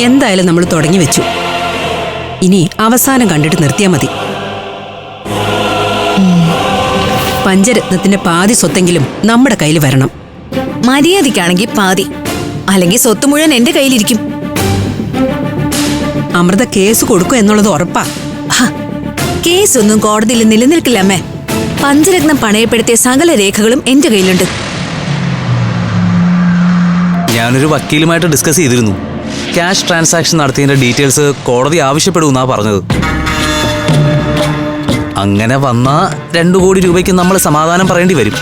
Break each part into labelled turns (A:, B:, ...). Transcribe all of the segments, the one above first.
A: എന്തായാലും നമ്മൾ തുടങ്ങി വെച്ചു. ഇനി അവസാനം കണ്ടിട്ട് നിർത്തിയാൽ മതി. പഞ്ചരത്നത്തിന്റെ പാതി സ്വത്തെങ്കിലും നമ്മുടെ കയ്യിൽ വരണം.
B: മര്യാദയ്ക്കാണെങ്കിൽ പാതി. അല്ലെങ്കിൽ സ്വത്ത് മുഴുവൻ എന്റെ കയ്യിലിരിക്കും.
A: അമൃത കേസ് കൊടുക്കും എന്നുള്ളത് ഉറപ്പാ.
B: കേസൊന്നും കോടതിയിൽ നിലനിൽക്കില്ല അമ്മേ. പഞ്ചരത്നം പണയപ്പെടുത്തിയ സകല രേഖകളും എന്റെ കയ്യിലുണ്ട്.
C: ഞാനൊരു വക്കീലുമായിട്ട് ഡിസ്കസ് ചെയ്തിരുന്നു. ക്യാഷ് ട്രാൻസാക്ഷൻ നടത്തിയതിന്റെ ഡീറ്റെയിൽസ് കോടതി ആവശ്യപ്പെടുമെന്നാ പറഞ്ഞത്. അങ്ങനെ വന്ന രണ്ടു കോടി രൂപയ്ക്ക് നമ്മൾ സമാധാനം പറയേണ്ടി വരും.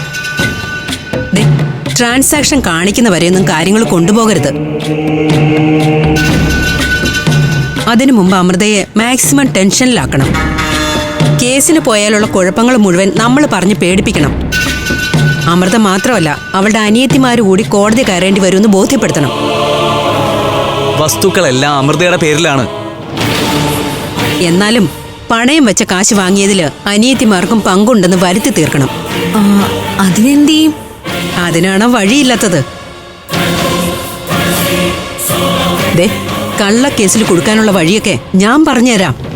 A: ട്രാൻസാക്ഷൻ കാണിക്കുന്ന വരെയൊന്നും കാര്യങ്ങൾ കൊണ്ടുപോകരുത്. അതിനു മുമ്പ് അമൃതയെ മാക്സിമം ടെൻഷനിലാക്കണം. കേസിന് പോയാലുള്ള കുഴപ്പങ്ങൾ മുഴുവൻ നമ്മൾ പറഞ്ഞ് പേടിപ്പിക്കണം. അമൃത മാത്രമല്ല അവളുടെ അനിയത്തിമാര് കൂടി കോടതി കയറേണ്ടി വരുമെന്ന് ബോധ്യപ്പെടുത്തണം.
C: വസ്തുക്കളെല്ലാം അമൃതയുടെ പേരിലാണ്.
A: എന്നാലും പണയം വെച്ച കാശ് വാങ്ങിയതിൽ അനിയത്തിമാർക്കും പങ്കുണ്ടെന്ന് വരുത്തി തീർക്കണം.
B: ആ, അതിനെന്ത്? ചെയ്യും
A: അതിനാണ് വഴിയില്ലാത്തത്? ദേ കള്ളക്കേസിൽ കൊടുക്കാനുള്ള വഴിയൊക്കെ ഞാൻ പറഞ്ഞുതരാം.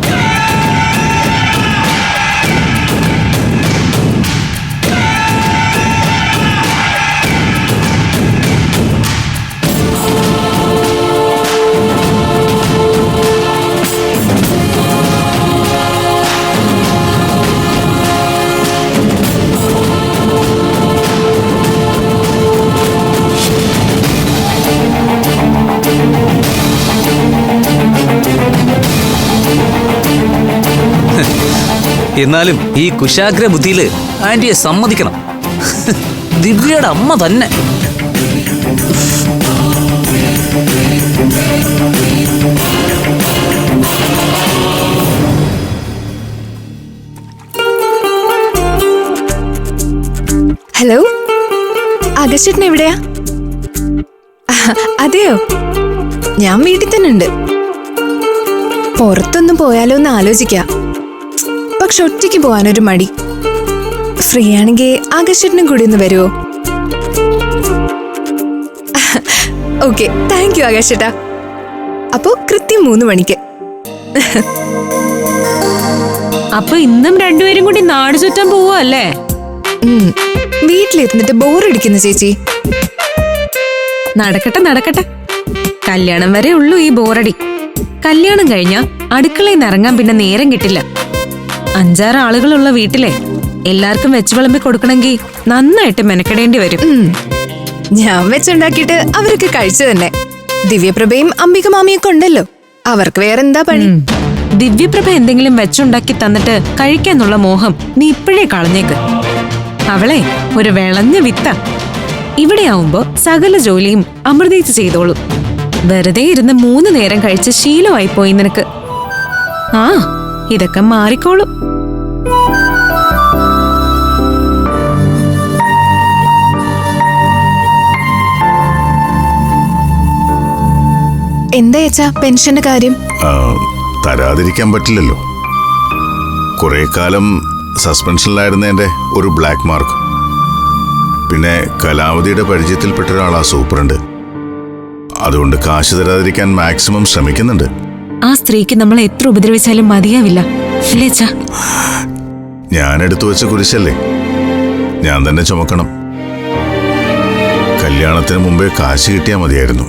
C: എന്നാലും ഈ കുശാഗ്ര ബുദ്ധിയിൽ ആന്റിയെ സമ്മതിക്കണം. ദിവ്യയുടെ അമ്മ തന്നെ.
D: ഹലോ? അഗസ്റ്റൻ എവിടെയാ? അതെയോ? ഞാൻ വീട്ടിൽ തന്നെ ഉണ്ട് പുറത്തൊന്നും പോയാലോ എന്ന് ആലോചിക്കാം. പക്ഷെ ഒറ്റയ്ക്ക് പോകാനൊരു മടി. ഫ്രീ ആണെങ്കിൽ ആകാശേട്ടനും കൂടി ഒന്ന് വരുമോ ഓക്കെ താങ്ക് യു ആകാശേട്ടാ. അപ്പോ കൃത്യം മൂന്ന് മണിക്ക്.
E: അപ്പൊ ഇന്നും രണ്ടുപേരും കൂടി നാട് ചുറ്റാൻ പോവല്ലേ.
D: വീട്ടിലിരുന്നിട്ട് ബോറടിക്കുന്നു ചേച്ചി.
E: നടക്കട്ടെ നടക്കട്ടെ. കല്യാണം വരെ ഉള്ളൂ ഈ ബോറടി. കല്യാണം കഴിഞ്ഞ അടുക്കളയിൽ നിന്ന് ഇറങ്ങാൻ പിന്നെ നേരം കിട്ടില്ല. അഞ്ചാറ് ആളുകളുള്ള വീട്ടിലെ എല്ലാവർക്കും വെച്ച് വിളമ്പി കൊടുക്കണമെങ്കിൽ നന്നായിട്ട് മെനക്കെടേണ്ടി വരും.
D: ഞാൻ വെച്ചുണ്ടാക്കിയിട്ട് അവരൊക്കെ കഴിച്ചു തന്നെ. ദിവ്യപ്രഭയും അംബിക മാമിയൊക്കെ ഉണ്ടല്ലോ. അവർക്ക് വേറെന്താ പണി?
E: ദിവ്യപ്രഭ എന്തെങ്കിലും വെച്ചുണ്ടാക്കി തന്നിട്ട് കഴിക്കാന്നുള്ള മോഹം നീ ഇപ്പോഴേ കളഞ്ഞേക്ക്. അവളെ ഒരു വിളഞ്ഞ വിത്ത. ഇവിടെയാവുമ്പോ സകല ജോലിയും അമൃതയിച്ച് ചെയ്തോളും. വെറുതെ ഇരുന്ന് മൂന്ന് നേരം കഴിച്ച് ശീലമായി പോയി നിനക്ക്. ആ ഇതൊക്കെ മാറിക്കോളും.
D: എന്താ ചേച്ചാ പെൻഷന്റെ കാര്യം?
F: തരാതിരിക്കാൻ പറ്റില്ലല്ലോ. കുറെ കാലം സസ്പെൻഷനിലായിരുന്ന എന്റെ ഒരു ബ്ലാക്ക് മാർക്ക്. പിന്നെ കലാവതിയുടെ പരിചയത്തിൽപ്പെട്ട ഒരാളാ സൂപ്രണ്ട്. അതുകൊണ്ട് കാശ് തരാതിരിക്കാൻ മാക്സിമം ശ്രമിക്കുന്നുണ്ട്.
E: ആ സ്ത്രീക്ക് നമ്മൾ എത്ര ഉപദ്രവിച്ചാലും മതിയാവില്ല. അച്ഛാ?
F: ഞാൻ എടുത്തു വെച്ച കുരിശല്ലേ? ഞാൻ തന്നെ ചുമക്കണം. കല്യാണത്തിന് മുമ്പേ കാശ് കിട്ടിയാ മതിയായിരുന്നു.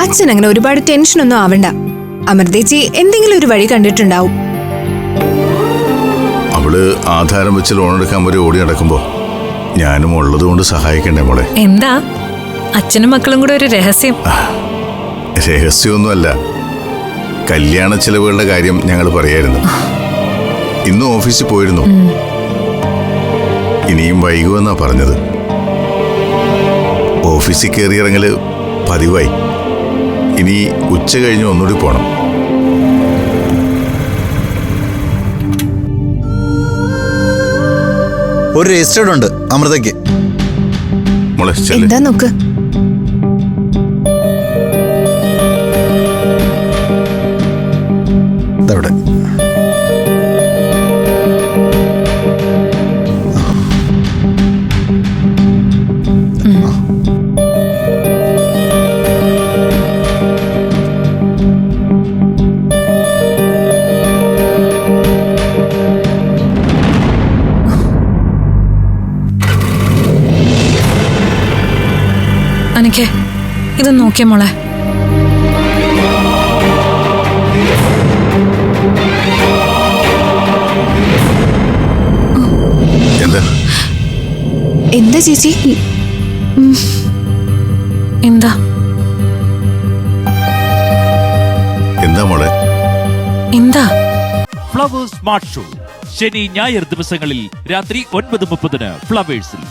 D: അച്ഛൻ അങ്ങനെ ഒരുപാട് ടെൻഷൻ ഒന്നും ആവണ്ട. അമൃതേച്ചി എന്തെങ്കിലും ഒരു വഴി കണ്ടിട്ടുണ്ടാവും.
F: അവൾ ആധാരം വെച്ച് ലോൺ എടുക്കാൻ വരെ ഓടി നടക്കുമ്പോ ഞാനും ഉള്ളത് കൊണ്ട് സഹായിക്കണ്ടേ മോളെ?
E: എന്താ? അച്ഛനും മക്കളും കൂടെ ഒരു രഹസ്യം.
F: രഹസ്യമൊന്നുമല്ല. കല്യാണ ചെലവുകളുടെ കാര്യം ഞങ്ങൾ പറയായിരുന്നു. ഇന്നും ഓഫീസിൽ പോയിരുന്നു. ഇനിയും വൈകുമെന്നാ പറഞ്ഞത്. ഓഫീസിൽ കയറിയിറങ്ങൽ പതിവായി. ഇനി ഉച്ച കഴിഞ്ഞ് ഒന്നുകൂടി പോണം.
G: ഒരു രജിസ്റ്റേർഡ് ഉണ്ട് അമൃതയ്ക്ക്.
F: മോളെ ചെല്ല്.
D: എന്താ നോക്ക്?
H: നോക്കിയേ ഇത് നോക്കിയ മോളെ.
F: എന്താ?
D: എന്താ ചേച്ചി?
H: എന്താ?
F: എന്താ മോളെ?
H: എന്താ?
I: Flowers smart show. ശനി ഞായർ ദിവസങ്ങളിൽ രാത്രി ഒൻപത് മുപ്പതിന് ഫ്ലവേഴ്സിൽ.